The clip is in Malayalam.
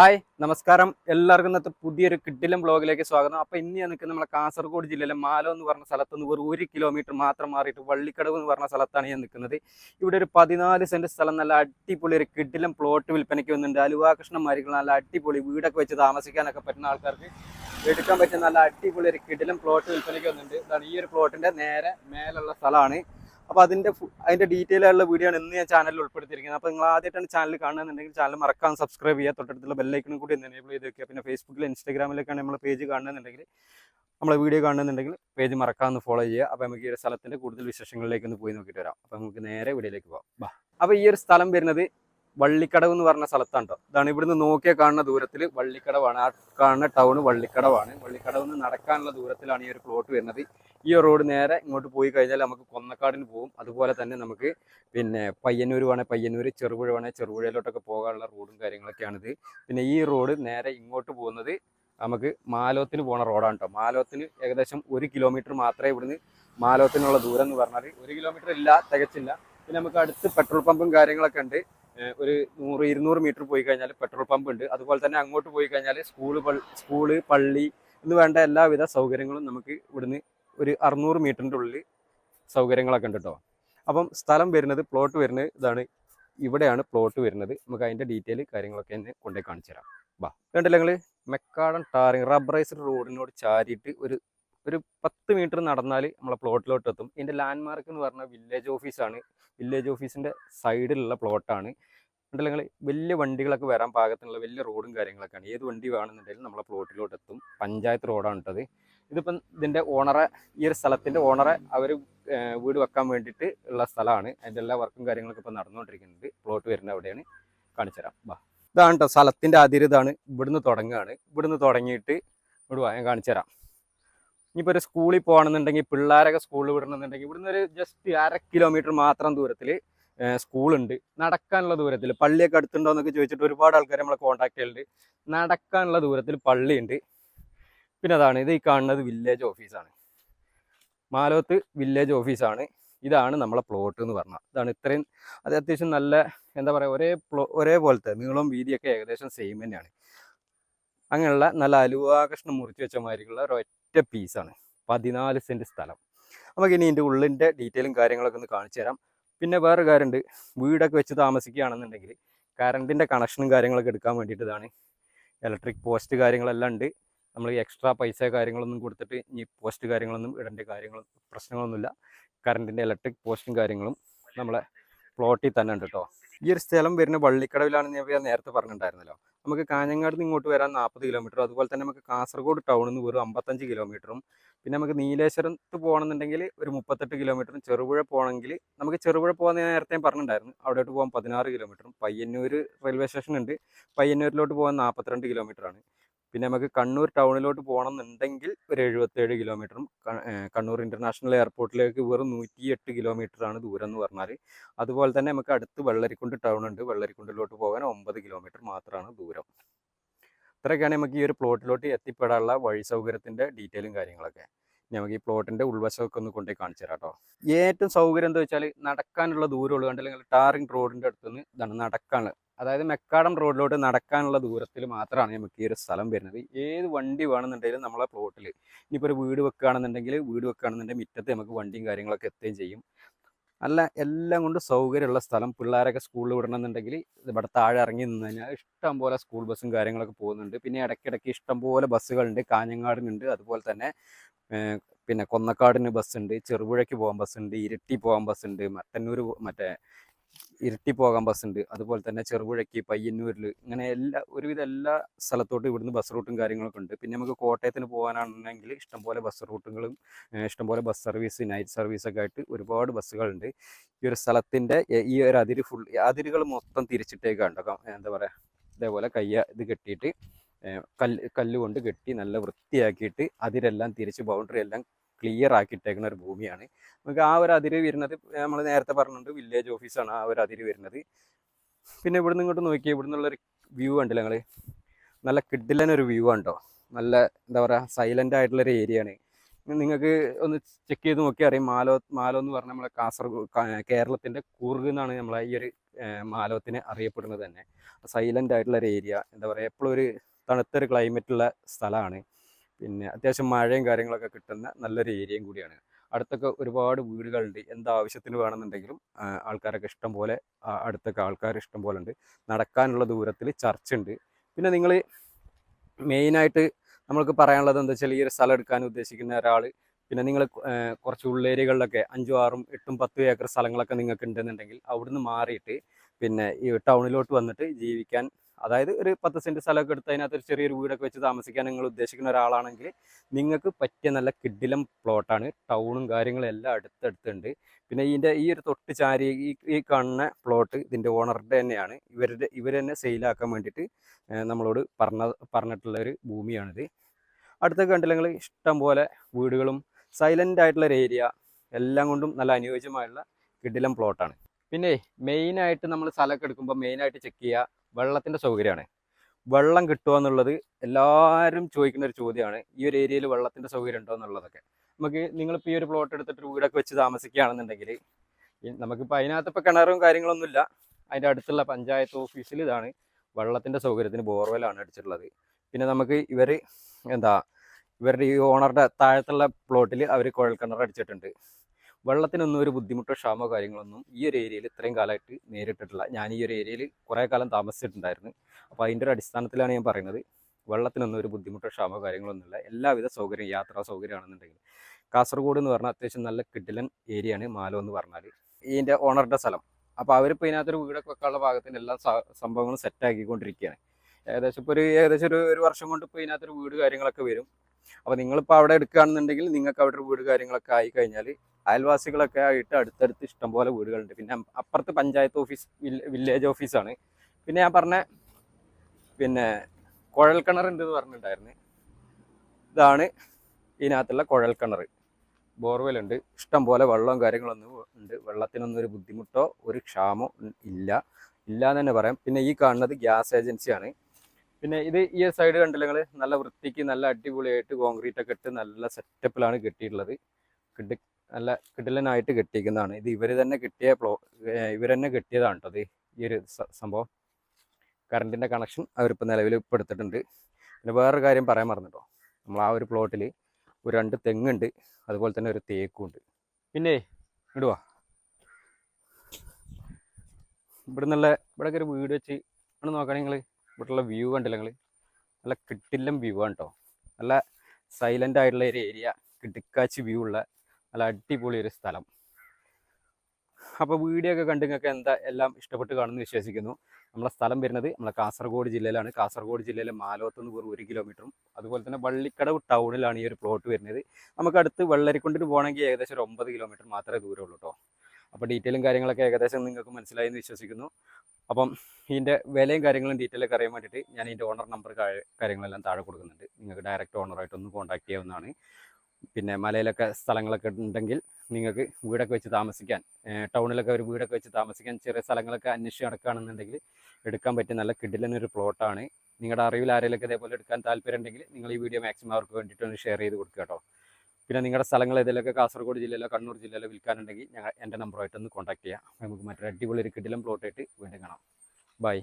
ഹായ് നമസ്കാരം. എല്ലാവർക്കും ഇന്നത്തെ പുതിയൊരു കിഡിലം ബ്ലോഗിലേക്ക് സ്വാഗതം. അപ്പോൾ ഇന്ന് ഞാൻ നിൽക്കുന്ന നമ്മളെ കാസർഗോഡ് ജില്ലയിലെ മാലോ എന്ന് പറഞ്ഞ സ്ഥലത്ത് നിന്ന് വെറും ഒരു കിലോമീറ്റർ മാത്രം മാറിയിട്ട് വള്ളിക്കടവ് എന്ന് പറഞ്ഞ സ്ഥലത്താണ് ഞാൻ നിൽക്കുന്നത്. ഇവിടെ ഒരു പതിനാല് സെന്റ് സ്ഥലം നല്ല അടിപൊളി ഒരു കിഡിലം പ്ലോട്ട് വിൽപ്പനയ്ക്ക് വന്നിട്ടുണ്ട്. അലുവാകൃഷ്ണന്മാർക്ക് നല്ല അടിപൊളി വീടൊക്കെ വെച്ച് താമസിക്കാനൊക്കെ പറ്റുന്ന ആൾക്കാർക്ക് എടുക്കാൻ പറ്റുന്ന നല്ല അടിപൊളി ഒരു കിഡിലം പ്ലോട്ട് വിൽപ്പനയ്ക്ക് വന്നിട്ടുണ്ട്. ഇതാണ് ഈ ഒരു പ്ലോട്ടിന്റെ നേരെ മേലുള്ള സ്ഥലമാണ്. അപ്പോൾ അതിന്റെ അതിന്റെ ഡീറ്റെയിൽ ആയിട്ടുള്ള വീഡിയോ ആണ് ഇന്ന് ഞാൻ ചാനലിൽ ഉൾപ്പെടുത്തിയിരിക്കുന്നത്. അപ്പോൾ നിങ്ങൾ ആദ്യമായിട്ടാണ് ചാനൽ കാണുന്നുണ്ടെങ്കിൽ ചാനൽ മറക്കാൻ സബ്സ്ക്രൈബ് ചെയ്യുക. തൊട്ടടുത്തുള്ള ബെല്ലൈക്കണും കൂടി ഒന്ന് എനേബിൾ ചെയ്ത് വെക്കുക. പിന്നെ ഫേസ്ബുക്കിൽ ഇൻസ്റ്റാഗ്രാമിലൊക്കെയാണ് നമ്മൾ പേജ് കാണുന്നുണ്ടെങ്കിൽ നമ്മളെ വീഡിയോ കാണുന്നുണ്ടെങ്കിൽ പേജ് മറക്കാമെന്ന് ഫോളോ ചെയ്യുക. അപ്പോൾ നമുക്ക് ഈ ഒരു കൂടുതൽ വിശേഷങ്ങളിലേക്ക് ഒന്ന് പോയി നോക്കിയിട്ട് വരാം. അപ്പോൾ നമുക്ക് നേരെ വീഡിയോയിലേക്ക് പോകാം അപ്പൊ അപ്പോൾ ഈ ഒരു സ്ഥലം വരുന്നത് വള്ളിക്കടവ് എന്ന് പറഞ്ഞ സ്ഥലത്താണ്ടോ. ഇതാണ് ഇവിടുന്ന് നോക്കിയാൽ കാണുന്ന ദൂരത്തിൽ വള്ളിക്കടവാണ്. ആ കാണുന്ന ടൗൺ വള്ളിക്കടവാണ്. വള്ളിക്കടവ് നിന്ന് നടക്കാനുള്ള ദൂരത്തിലാണ് ഈ ഒരു പ്ലോട്ട് വരുന്നത്. ഈ റോഡ് നേരെ ഇങ്ങോട്ട് പോയി കഴിഞ്ഞാൽ നമുക്ക് കൊന്നക്കാടിന് പോകും അതുപോലെ തന്നെ നമുക്ക് പിന്നെ പയ്യന്നൂർ വേണേൽ പയ്യന്നൂർ ചെറുപുഴ വേണേൽ ചെറുപുഴയിലോട്ടൊക്കെ പോകാനുള്ള റോഡും കാര്യങ്ങളൊക്കെയാണിത്. പിന്നെ ഈ റോഡ് നേരെ ഇങ്ങോട്ട് പോകുന്നത് നമുക്ക് മാലോത്തിന് പോണ റോഡാണ് കേട്ടോ മാലോത്തിന് ഏകദേശം ഒരു കിലോമീറ്റർ മാത്രമേ ഇവിടുന്ന് മാലോത്തിനുള്ള ദൂരം എന്ന് പറഞ്ഞാൽ ഒരു കിലോമീറ്റർ ഇല്ല തികച്ചില്ല. പിന്നെ നമുക്ക് അടുത്ത് പെട്രോൾ പമ്പും കാര്യങ്ങളൊക്കെ ഉണ്ട്. ഒരു നൂറ് ഇരുന്നൂറ് മീറ്റർ പോയി കഴിഞ്ഞാൽ പെട്രോൾ പമ്പ് ഉണ്ട്. അതുപോലെ തന്നെ അങ്ങോട്ട് പോയി കഴിഞ്ഞാൽ സ്കൂൾ സ്കൂൾ പള്ളി എന്ന് വേണ്ട എല്ലാവിധ സൗകര്യങ്ങളും നമുക്ക് ഇവിടുന്ന് ഒരു അറുന്നൂറ് മീറ്ററിന്റെ ഉള്ളിൽ സൗകര്യങ്ങളൊക്കെ ഉണ്ട് കേട്ടോ അപ്പം സ്ഥലം വരുന്നത് പ്ലോട്ട് വരുന്നത് ഇതാണ്. ഇവിടെയാണ് പ്ലോട്ട് വരുന്നത്. നമുക്ക് അതിന്റെ ഡീറ്റെയിൽ കാര്യങ്ങളൊക്കെ എന്നെ കൊണ്ടുപോയി കാണിച്ചു തരാം വാ കണ്ടില്ല നിങ്ങൾ മെക്കാടൻ ടാറിങ് റബ്ബറൈസ്ഡ് റോഡിനോട് ചാരിയിട്ട് ഒരു ഒരു പത്ത് മീറ്റർ നടന്നാൽ നമ്മളെ പ്ലോട്ടിലോട്ട് എത്തും ഇതിന്റെ ലാൻഡ് മാർക്ക് എന്ന് പറഞ്ഞാൽ വില്ലേജ് ഓഫീസാണ് വില്ലേജ് ഓഫീസിന്റെ സൈഡിലുള്ള പ്ലോട്ടാണ് ഉണ്ടല്ലോ നിങ്ങൾ വലിയ വണ്ടികളൊക്കെ വരാൻ പാകത്തിനുള്ള വലിയ റോഡും കാര്യങ്ങളൊക്കെയാണ്. ഏത് വണ്ടി വേണമെന്നുണ്ടെങ്കിലും നമ്മളെ പ്ലോട്ടിലോട്ട് എത്തും പഞ്ചായത്ത് റോഡാണ് ഇട്ടത് ഇതിപ്പം ഇതിന്റെ ഓണറെ ഈ ഒരു സ്ഥലത്തിന്റെ ഓണറെ അവർ വീട് വെക്കാൻ വേണ്ടിയിട്ട് ഉള്ള സ്ഥലമാണ്. അതിന്റെ എല്ലാ വർക്കും കാര്യങ്ങളൊക്കെ ഇപ്പം നടന്നുകൊണ്ടിരിക്കുന്നുണ്ട്. പ്ലോട്ട് വരുന്ന അവിടെയാണ്. കാണിച്ചു തരാം. വാ ഇതാണ് കേട്ടോ സ്ഥലത്തിന്റെ അതിരിതാണ് ഇവിടുന്ന് തുടങ്ങുകയാണ്. ഇവിടുന്ന് തുടങ്ങിയിട്ട് ഇവിടെ ഞാൻ കാണിച്ചു തരാം. ഇനിയിപ്പോൾ ഒരു സ്കൂളിൽ പോകണമെന്നുണ്ടെങ്കിൽ പിള്ളേരൊക്കെ സ്കൂളിൽ വിടണമെന്നുണ്ടെങ്കിൽ ഇവിടുന്ന് ഒരു ജസ്റ്റ് അര കിലോമീറ്റർ മാത്രം ദൂരത്തിൽ സ്കൂളുണ്ട്. നടക്കാനുള്ള ദൂരത്തിൽ പള്ളിയൊക്കെ അടുത്തുണ്ടോ എന്നൊക്കെ ചോദിച്ചിട്ട് ഒരുപാട് ആൾക്കാർ നമ്മളെ കോൺടാക്ട് ചെയ്യുന്നുണ്ട് നടക്കാനുള്ള ദൂരത്തിൽ പള്ളിയുണ്ട്. പിന്നെ അതാണ് ഇത് ഈ കാണുന്നത് വില്ലേജ് ഓഫീസാണ് മാലോത്ത് വില്ലേജ് ഓഫീസാണ് ഇതാണ് നമ്മളെ പ്ലോട്ട് എന്ന് പറഞ്ഞാൽ. ഇതാണ് ഇത്രയും അത് അത്യാവശ്യം നല്ല എന്താ പറയുക ഒരേ പ്ലോ ഒരേപോലത്തെ നീളവും വീതിയൊക്കെ ഏകദേശം സെയിം തന്നെയാണ്. അങ്ങനെയുള്ള നല്ല അലുവാകൃഷ്ണം മുറിച്ച് വെച്ച മാതിരിയുള്ള ഒരൊറ്റ പീസാണ് പതിനാല് സെന്റ് സ്ഥലം. നമുക്ക് ഇനി ഇതിന്റെ ഉള്ളിന്റെ ഡീറ്റെയിലും കാര്യങ്ങളൊക്കെ ഒന്ന് കാണിച്ചു തരാം. പിന്നെ വേറെ കാര്യമുണ്ട്. വീടൊക്കെ വെച്ച് താമസിക്കുകയാണെന്നുണ്ടെങ്കിൽ കറണ്ടിന്റെ കണക്ഷനും കാര്യങ്ങളൊക്കെ എടുക്കാൻ വേണ്ടിയിട്ട് ഇതാണ് ഇലക്ട്രിക് പോസ്റ്റ് കാര്യങ്ങളെല്ലാം ഉണ്ട്. നമ്മൾ എക്സ്ട്രാ പൈസ കാര്യങ്ങളൊന്നും കൊടുത്തിട്ട് ഇനി പോസ്റ്റ് കാര്യങ്ങളൊന്നും ഇടേണ്ട കാര്യങ്ങളും പ്രശ്നങ്ങളൊന്നുമില്ല. കറണ്ടിന്റെ ഇലക്ട്രിക് പോസ്റ്റും കാര്യങ്ങളും നമ്മളെ പ്ലോട്ടിൽ തന്നെ ഉണ്ട് കേട്ടോ ഈ ഒരു സ്ഥലം വരുന്ന വള്ളിക്കടവിലാണെന്ന് ഞാൻ നേരത്തെ പറഞ്ഞിട്ടുണ്ടായിരുന്നല്ലോ. നമുക്ക് കാഞ്ഞങ്ങാട് നിന്ന് ഇങ്ങോട്ട് വരാൻ നാൽപ്പത് കിലോമീറ്റർ അതുപോലെ തന്നെ നമുക്ക് കാസർഗോഡ് ടൗണിൽ നിന്ന് വെറും അമ്പത്തഞ്ച് കിലോമീറ്ററും പിന്നെ നമുക്ക് നീലേശ്വരത്ത് പോകണമെന്നുണ്ടെങ്കിൽ ഒരു മുപ്പത്തെട്ട് കിലോമീറ്ററും ചെറുപുഴ പോകണമെങ്കിൽ നമുക്ക് ചെറുപുഴ പോകാൻ ഞാൻ നേരത്തെ പറഞ്ഞിട്ടുണ്ടായിരുന്നു. അവിടോട്ട് പോകാൻ പതിനാറ് കിലോമീറ്ററും. പയ്യന്നൂർ റെയിൽവേ സ്റ്റേഷൻ ഉണ്ട് പയ്യന്നൂരിലോട്ട് പോകാൻ നാൽപ്പത്തിരണ്ട് കിലോമീറ്ററാണ്. പിന്നെ നമുക്ക് കണ്ണൂർ ടൗണിലോട്ട് പോകണം എന്നുണ്ടെങ്കിൽ ഒരു എഴുപത്തേഴ് കിലോമീറ്ററും കണ്ണൂർ ഇന്റർനാഷണൽ എയർപോർട്ടിലേക്ക് വെറും നൂറ്റിയെട്ട് കിലോമീറ്ററാണ് ദൂരം എന്ന് പറഞ്ഞാൽ അതുപോലെ തന്നെ നമുക്ക് അടുത്ത് വെള്ളരിക്കുണ്ട് ടൗൺ ഉണ്ട് വെള്ളരിക്കുണ്ടിലോട്ട് പോകാൻ ഒമ്പത് കിലോമീറ്റർ മാത്രമാണ് ദൂരം. ഇത്രയൊക്കെയാണ് നമുക്ക് ഈ ഒരു പ്ലോട്ടിലോട്ട് എത്തിപ്പെടാനുള്ള വഴി സൗകര്യത്തിന്റെ ഡീറ്റെയിലും കാര്യങ്ങളൊക്കെ. നമുക്ക് ഈ പ്ലോട്ടിന്റെ ഉൾവശമൊക്കെ ഒന്ന് കൊണ്ടുപോയി കാണിച്ചു തരാം കേട്ടോ. ഏറ്റവും സൗകര്യം എന്താ വെച്ചാൽ നടക്കാനുള്ള ദൂരമുള്ളൂ. കണ്ടില്ലെങ്കിൽ ടാറിങ് റോഡിന്റെ അടുത്തുനിന്ന് ഇതാണ് നടക്കാനുള്ള അതായത് മെക്കാടം റോഡിലോട്ട് നടക്കാനുള്ള ദൂരത്തിൽ മാത്രമാണ് നമുക്ക് ഈ ഒരു സ്ഥലം വരുന്നത്. ഏത് വണ്ടി വേണമെന്നുണ്ടെങ്കിലും നമ്മളെ പ്ലോട്ടിൽ ഇനിയിപ്പോൾ ഒരു വീട് വെക്കുകയാണെന്നുണ്ടെങ്കിൽ വീട് വെക്കുകയാണെന്നുണ്ടെങ്കിൽ മുറ്റത്ത് നമുക്ക് വണ്ടിയും കാര്യങ്ങളൊക്കെ എത്തുകയും ചെയ്യും. നല്ല എല്ലാം കൊണ്ട് സൗകര്യമുള്ള സ്ഥലം. പിള്ളേരൊക്കെ സ്കൂളിൽ വിടണമെന്നുണ്ടെങ്കിൽ ഇവിടെ താഴെ ഇറങ്ങി നിന്ന് കഴിഞ്ഞാൽ ഇഷ്ടം പോലെ സ്കൂൾ ബസ്സും കാര്യങ്ങളൊക്കെ പോകുന്നുണ്ട്. പിന്നെ ഇടയ്ക്കിടയ്ക്ക് ഇഷ്ടം പോലെ ബസ്സുകളുണ്ട് കാഞ്ഞങ്ങാടിനുണ്ട്. അതുപോലെ തന്നെ പിന്നെ കൊന്നക്കാടിന് ബസ്സുണ്ട് ചെറുപുഴയ്ക്ക് പോകാൻ ബസ്സുണ്ട് ഇരട്ടി പോകാൻ ബസ്സുണ്ട് മട്ടന്നൂർ മറ്റേ ഇരിട്ടി പോകാൻ ബസ് ഉണ്ട് അതുപോലെ തന്നെ ചെറുപുഴയ്ക്ക് പയ്യന്നൂരിൽ ഇങ്ങനെ എല്ലാ ഒരുവിധം എല്ലാ സ്ഥലത്തോട്ടും ഇവിടുന്ന് ബസ് റൂട്ടും കാര്യങ്ങളൊക്കെ ഉണ്ട്. പിന്നെ നമുക്ക് കോട്ടയത്തിന് പോകാനാണെങ്കിൽ ഇഷ്ടംപോലെ ബസ് റൂട്ടുകളും ഇഷ്ടംപോലെ ബസ് സർവീസ് നൈറ്റ് സർവീസൊക്കെ ആയിട്ട് ഒരുപാട് ബസ്സുകളുണ്ട്. ഈ ഒരു സ്ഥലത്തിന്റെ ഈ ഒരു അതിര് ഫുൾ അതിരുകൾ മൊത്തം തിരിച്ചിട്ടേക്കാണ്ട് എന്താ പറയുക ഇതേപോലെ കയ്യ ഇത് കെട്ടിയിട്ട് കല്ല് കല്ലുകൊണ്ട് കെട്ടി നല്ല വൃത്തിയാക്കിയിട്ട് അതിരെല്ലാം തിരിച്ച് ബൗണ്ടറി എല്ലാം ക്ലിയർ ആക്കിയിട്ടേക്കുന്ന ഒരു ഭൂമിയാണ്. നമുക്ക് ആ ഒരു അതിര് വരുന്നത് നമ്മൾ നേരത്തെ പറഞ്ഞിട്ടുണ്ട് വില്ലേജ് ഓഫീസാണ് ആ ഒരു അതിര് വരുന്നത്. പിന്നെ ഇവിടുന്ന് ഇങ്ങോട്ട് നോക്കിയാൽ ഇവിടുന്ന് ഉള്ളൊരു വ്യൂ ഉണ്ടല്ലോ ഞങ്ങൾ നല്ല കിഡിലനൊരു വ്യൂ ഉണ്ടോ നല്ല എന്താ പറയുക സൈലന്റ് ആയിട്ടുള്ളൊരു ഏരിയയാണ് നിങ്ങൾക്ക് ഒന്ന് ചെക്ക് ചെയ്ത് നോക്കി അറിയാം. മാലോ മാലോ എന്ന് പറഞ്ഞാൽ നമ്മളെ കാസർഗോഡ് കേരളത്തിന്റെ കൂർഗ് എന്നാണ് നമ്മളെ ഈ ഒരു മാലോത്തിന് അറിയപ്പെടുന്നത് തന്നെ. സൈലന്റ് ആയിട്ടുള്ളൊരു ഏരിയ എന്താ പറയുക എപ്പോഴും ഒരു തണുത്തൊരു ക്ലൈമറ്റുള്ള സ്ഥലമാണ്. പിന്നെ അത്യാവശ്യം മഴയും കാര്യങ്ങളൊക്കെ കിട്ടുന്ന നല്ലൊരു ഏരിയയും കൂടിയാണ്. അടുത്തൊക്കെ ഒരുപാട് വീടുകളുണ്ട്. എന്താവശ്യത്തിന് വേണമെന്നുണ്ടെങ്കിലും ആൾക്കാരൊക്കെ ഇഷ്ടം പോലെ അടുത്തൊക്കെ ആൾക്കാർ ഇഷ്ടം പോലെ ഉണ്ട്. നടക്കാനുള്ള ദൂരത്തിൽ ചർച്ച് ഉണ്ട്. പിന്നെ നിങ്ങൾ മെയിനായിട്ട് നമ്മൾക്ക് പറയാനുള്ളത് എന്താ വെച്ചാൽ ഈ ഒരു സ്ഥലം എടുക്കാൻ ഉദ്ദേശിക്കുന്ന ഒരാൾ പിന്നെ നിങ്ങൾ കുറച്ച് ഉള്ളേരികളിലൊക്കെ അഞ്ചും ആറും എട്ടും പത്തും ഏക്കർ സ്ഥലങ്ങളൊക്കെ നിങ്ങൾക്ക് ഉണ്ടെന്നുണ്ടെങ്കിൽ അവിടുന്ന് മാറിയിട്ട് പിന്നെ ഈ ടൗണിലോട്ട് വന്നിട്ട് ജീവിക്കാൻ അതായത് ഒരു പത്ത് സെന്റ് സ്ഥലമൊക്കെ എടുത്ത് അതിനകത്ത് ഒരു ചെറിയൊരു വീടൊക്കെ വെച്ച് താമസിക്കാൻ നിങ്ങൾ ഉദ്ദേശിക്കുന്ന ഒരാളാണെങ്കിൽ നിങ്ങൾക്ക് പറ്റിയ നല്ല കിഡിലം പ്ലോട്ടാണ്. ടൗണും കാര്യങ്ങളും എല്ലാം അടുത്തടുത്തുണ്ട്. പിന്നെ ഇതിന്റെ ഈ ഒരു തൊട്ട് ചാരി ഈ കാണുന്ന പ്ലോട്ട് ഇതിന്റെ ഓണറുടെ തന്നെയാണ്. ഇവരുടെ ഇവർ തന്നെ സെയിലാക്കാൻ വേണ്ടിയിട്ട് നമ്മളോട് പറഞ്ഞ പറഞ്ഞിട്ടുള്ള ഒരു ഭൂമിയാണിത്. അടുത്ത കണ്ടില്ല നിങ്ങൾ ഇഷ്ടം പോലെ വീടുകളും സൈലന്റ് ആയിട്ടുള്ള ഒരു ഏരിയ എല്ലാം കൊണ്ടും നല്ല അനുയോജ്യമായുള്ള കിഡിലം പ്ലോട്ടാണ് പിന്നെ മെയിനായിട്ട് നമ്മൾ സ്ഥലമൊക്കെ എടുക്കുമ്പോൾ മെയിനായിട്ട് ചെക്ക് ചെയ്യുക. വെള്ളത്തിന്റെ സൗകര്യമാണ്. വെള്ളം കിട്ടുക എന്നുള്ളത് എല്ലാവരും ചോദിക്കുന്ന ഒരു ചോദ്യമാണ്. ഈ ഒരു ഏരിയയിൽ വെള്ളത്തിന്റെ സൗകര്യം ഉണ്ടോ എന്നുള്ളതൊക്കെ. നമുക്ക് നിങ്ങളിപ്പോൾ ഈ ഒരു പ്ലോട്ട് എടുത്തിട്ട് വീടൊക്കെ വെച്ച് താമസിക്കുകയാണെന്നുണ്ടെങ്കിൽ നമുക്കിപ്പോൾ അതിനകത്ത് ഇപ്പോൾ കിണറും കാര്യങ്ങളൊന്നുമില്ല. അതിന്റെ അടുത്തുള്ള പഞ്ചായത്ത് ഓഫീസിൽ ഇതാണ് വെള്ളത്തിന്റെ സൗകര്യത്തിന് ബോർവെല്ലാണ് അടിച്ചിട്ടുള്ളത്. പിന്നെ നമുക്ക് ഇവർ എന്താ ഇവരുടെ ഈ ഓണറുടെ താഴത്തുള്ള പ്ലോട്ടിൽ അവർ കുഴൽ കിണർ അടിച്ചിട്ടുണ്ട്. വെള്ളത്തിനൊന്നും ഒരു ബുദ്ധിമുട്ടോ ക്ഷാമോ കാര്യങ്ങളൊന്നും ഈ ഒരു ഏരിയയിൽ ഇത്രയും കാലമായിട്ട് നേരിട്ടിട്ടില്ല. ഞാൻ ഈ ഒരു ഏരിയയിൽ കുറേ കാലം താമസിച്ചിട്ടുണ്ടായിരുന്നു. അപ്പോൾ അതിന്റെ ഒരു അടിസ്ഥാനത്തിലാണ് ഞാൻ പറയുന്നത്. വെള്ളത്തിനൊന്നും ഒരു ബുദ്ധിമുട്ടോ ക്ഷാമോ കാര്യങ്ങളൊന്നുമില്ല എല്ലാവിധ സൗകര്യം യാത്രാ സൗകര്യമാണെന്നുണ്ടെങ്കിൽ. കാസർഗോഡ് എന്ന് പറഞ്ഞാൽ അത്യാവശ്യം നല്ല കിഡിലൻ ഏരിയയാണ് മാലോ എന്ന് പറഞ്ഞാൽ. ഇതിന്റെ ഓണറുടെ സ്ഥലം. അപ്പോൾ അവരിപ്പോൾ ഇതിനകത്തൊരു വീടൊക്കെ വെക്കാനുള്ള ഭാഗത്തിന് എല്ലാ സംഭവങ്ങളും സെറ്റാക്കിക്കൊണ്ടിരിക്കുകയാണ് ഏകദേശം ഇപ്പോൾ ഒരു ഏകദേശം ഒരു ഒരു വർഷം കൊണ്ട് ഇപ്പോൾ ഇതിനകത്തൊരു വീട് കാര്യങ്ങളൊക്കെ വരും. അപ്പോൾ നിങ്ങളിപ്പോൾ അവിടെ എടുക്കുകയാണെന്നുണ്ടെങ്കിൽ നിങ്ങൾക്ക് അവിടെ ഒരു വീട് കാര്യങ്ങളൊക്കെ ആയി കഴിഞ്ഞാൽ അയൽവാസികളൊക്കെ ആയിട്ട് അടുത്തടുത്ത് ഇഷ്ടംപോലെ വീടുകളുണ്ട്. പിന്നെ അപ്പുറത്ത് പഞ്ചായത്ത് ഓഫീസ് വില്ലേജ് ഓഫീസാണ്. പിന്നെ ഞാൻ പറഞ്ഞ പിന്നെ കുഴൽ ഉണ്ട് എന്ന് പറഞ്ഞിട്ടുണ്ടായിരുന്നു. ഇതാണ് ഇതിനകത്തുള്ള കുഴൽ കിണർ ബോർവെൽ ഉണ്ട് ഇഷ്ടം പോലെ വെള്ളവും കാര്യങ്ങളൊന്നും ഉണ്ട്. വെള്ളത്തിനൊന്നും ഒരു ബുദ്ധിമുട്ടോ ഒരു ക്ഷാമോ ഇല്ല. ഇല്ല എന്ന് തന്നെ പറയാം. പിന്നെ ഈ കാണുന്നത് ഗ്യാസ് ഏജൻസിയാണ്. പിന്നെ ഇത് ഈ സൈഡ് കണ്ടില്ല നിങ്ങൾ നല്ല വൃത്തിക്ക് നല്ല അടിപൊളിയായിട്ട് കോൺക്രീറ്റ് ഒക്കെ ഇട്ട് നല്ല സെറ്റപ്പിലാണ് കെട്ടിയിട്ടുള്ളത്. കിട്ടി നല്ല കിടിലനായിട്ട് കെട്ടിയിരിക്കുന്നതാണ് ഇത് ഇവർ തന്നെ കിട്ടിയ പ്ലോ ഇവർ തന്നെ കിട്ടിയതാണ് കേട്ടോ അത് ഈ ഒരു സംഭവം. കറണ്ടിന്റെ കണക്ഷൻ അവരിപ്പോൾ നിലവിൽ ഇപ്പോൾ എടുത്തിട്ടുണ്ട് പിന്നെ വേറൊരു കാര്യം പറയാൻ മറന്നിട്ടോ. നമ്മൾ ആ ഒരു പ്ലോട്ടിൽ ഒരു രണ്ട് തെങ്ങുണ്ട്. അതുപോലെ തന്നെ ഒരു തേക്കും ഉണ്ട് പിന്നെ ഇടുവാ. ഇവിടെ നിന്നുള്ള ഇവിടെ ഒരു വീട് വെച്ച് ആണ് നോക്കുകയാണെങ്കിൽ നിങ്ങൾ ഇവിടെയുള്ള വ്യൂ കണ്ടില്ല നിങ്ങൾ നല്ല കിട്ടില്ലം വ്യൂ ആണ് കേട്ടോ നല്ല സൈലന്റ് ആയിട്ടുള്ള ഒരു ഏരിയ കിടുക്കാച്ചി വ്യൂ ഉള്ള നല്ല അടിപൊളി ഒരു സ്ഥലം. അപ്പോൾ വീഡിയോ ഒക്കെ കണ്ട് നിങ്ങൾക്ക് എന്താ എല്ലാം ഇഷ്ടപ്പെട്ട് കാണുമെന്ന് വിശ്വസിക്കുന്നു. നമ്മളെ സ്ഥലം വരുന്നത് നമ്മളെ കാസർഗോഡ് ജില്ലയിലാണ്. കാസർഗോഡ് ജില്ലയിലെ മാലോത്തുനിന്ന് വെറും ഒരു കിലോമീറ്ററും അതുപോലെ തന്നെ വള്ളിക്കടവ് ടൗണിലാണ് ഈ ഒരു പ്ലോട്ട് വരുന്നത്. നമുക്ക് അടുത്ത് വെള്ളരിക്കൊണ്ടിന് പോകണമെങ്കിൽ ഏകദേശം ഒരു ഒമ്പത് കിലോമീറ്റർ മാത്രമേ ദൂരമുള്ളൂ കേട്ടോ അപ്പോൾ ഡീറ്റെയിലും കാര്യങ്ങളൊക്കെ ഏകദേശം നിങ്ങൾക്ക് മനസ്സിലായി എന്ന് വിശ്വസിക്കുന്നു. അപ്പം ഇതിന്റെ വിലയും കാര്യങ്ങളും ഡീറ്റെയിലൊക്കെ അറിയാൻ വേണ്ടിയിട്ട് ഞാൻ ഇതിന്റെ ഓണർ നമ്പർ കാര്യങ്ങളെല്ലാം താഴെ കൊടുക്കുന്നുണ്ട്. നിങ്ങൾക്ക് ഡയറക്റ്റ് ഓണറായിട്ടൊന്ന് കോൺടാക്ട് ചെയ്യാവുന്നതാണ്. പിന്നെ മലയിലൊക്കെ സ്ഥലങ്ങളൊക്കെ ഉണ്ടെങ്കിൽ നിങ്ങൾക്ക് വീടൊക്കെ വെച്ച് താമസിക്കാൻ ടൗണിലൊക്കെ ഒരു വീടൊക്കെ വെച്ച് താമസിക്കാൻ ചെറിയ സ്ഥലങ്ങളൊക്കെ അന്വേഷിച്ച് നടക്കുകയാണെന്നുണ്ടെങ്കിൽ എടുക്കാൻ പറ്റിയ നല്ല കിഡിലനൊരു പ്ലോട്ടാണ് നിങ്ങളുടെ അറിവിൽ ആരെങ്കിലും ഇതേപോലെ എടുക്കാൻ താല്പര്യം ഉണ്ടെങ്കിൽ നിങ്ങൾ ഈ വീഡിയോ മാക്സിമം അവർക്ക് വേണ്ടിയിട്ട് ഒന്ന് ഷെയർ ചെയ്ത് കൊടുക്കുക കേട്ടോ. പിന്നെ നിങ്ങളുടെ സ്ഥലങ്ങൾ ഏതെങ്കിലുമൊക്കെ കാസർഗോഡ് ജില്ലയിലോ കണ്ണൂർ ജില്ലയിലോ വിൽക്കാനുണ്ടെങ്കിൽ ഞങ്ങൾ എന്റെ നമ്പറുമായിട്ടൊന്ന് കോൺടാക്ട് ചെയ്യാം. നമുക്ക് മറ്റൊരു അടിപൊളി ഒരു കിഡിലും പ്ലോട്ടായിട്ട് വീണ്ടും കാണാം. ബൈ